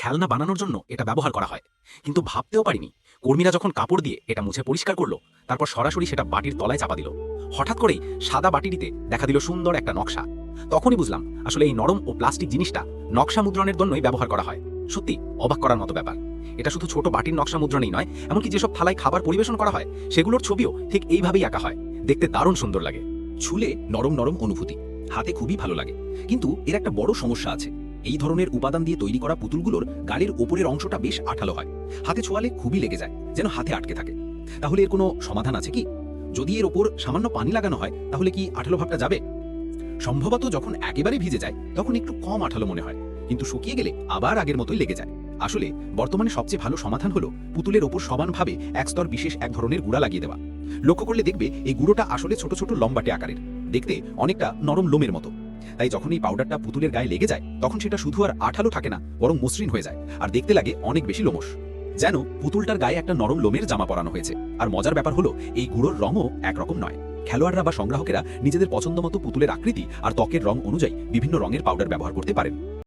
খেলনা বানানোর জন্য এটা ব্যবহার করা হয়। কিন্তু ভাবতেও পারিনি। কর্মীরা যখন কাপড় দিয়ে এটা মুছে পরিষ্কার করল, তারপর সরাসরি সেটা বাটির তলায় চাপা দিল। হঠাৎ করেই সাদা বাটিটিতে দেখা দিল সুন্দর একটা নকশা। তখনই বুঝলাম, আসলে এই নরম ও প্লাস্টিক জিনিসটা নকশা মুদ্রণের জন্যই ব্যবহার করা হয়। সত্যি, অবাক করার মতো ব্যাপার। এটা শুধু ছোট বাটির নকশা মুদ্রণেই নয়, এমনকি যেসব থালায় খাবার পরিবেশন করা হয়, সেগুলোর ছবিও ঠিক এইভাবেই আঁকা হয়। দেখতে দারুণ সুন্দর লাগে। ছুলে নরম নরম অনুভূতি। হাতে খুবই ভালো লাগে। কিন্তু এর একটা বড় সমস্যা আছে। এই ধরনের উপাদান দিয়ে তৈরি করা পুতুলগুলোর গালের ওপরের অংশটা বেশ আঠালো হয়। হাতে ছোঁয়ালে খুবই লেগে যায়, যেন হাতে আটকে থাকে। তাহলে এর কোনো সমাধান আছে কি? যদি এর ওপর সামান্য পানি লাগানো হয়, তাহলে কি আঠালো ভাবটা যাবে? সম্ভবত যখন একেবারে ভিজে যায়, তখন একটু কম আঠালো মনে হয়, কিন্তু শুকিয়ে গেলে আবার আগের মতোই লেগে যায়। আসলে বর্তমানে সবচেয়ে ভালো সমাধান হলো পুতুলের ওপর সমানভাবে এক স্তর বিশেষ এক ধরনের গুঁড়া লাগিয়ে দেওয়া। লক্ষ্য করলে দেখবে এই গুঁড়োটা আসলে ছোট ছোট লম্বাটে আকারের। দেখতে অনেকটা নরম লোমের মতো। তাই যখন এই পাউডারটা পুতুলের গায়ে লেগে যায়, তখন সেটা শুধু আর আঠালো থাকে না, বরং মসৃণ হয়ে যায়, আর দেখতে লাগে অনেক বেশি লোমশ। যেন পুতুলটার গায়ে একটা নরম লোমের জামা পরানো হয়েছে, আর মজার ব্যাপার হলো, এই গুঁড়োর রঙও একরকম নয়। খেলোয়াড়রা বা সংগ্রাহকেরা নিজেদের পছন্দ মতো পুতুলের আকৃতি আর ত্বকের রং অনুযায়ী বিভিন্ন রঙের পাউডার ব্যবহার করতে পারেন।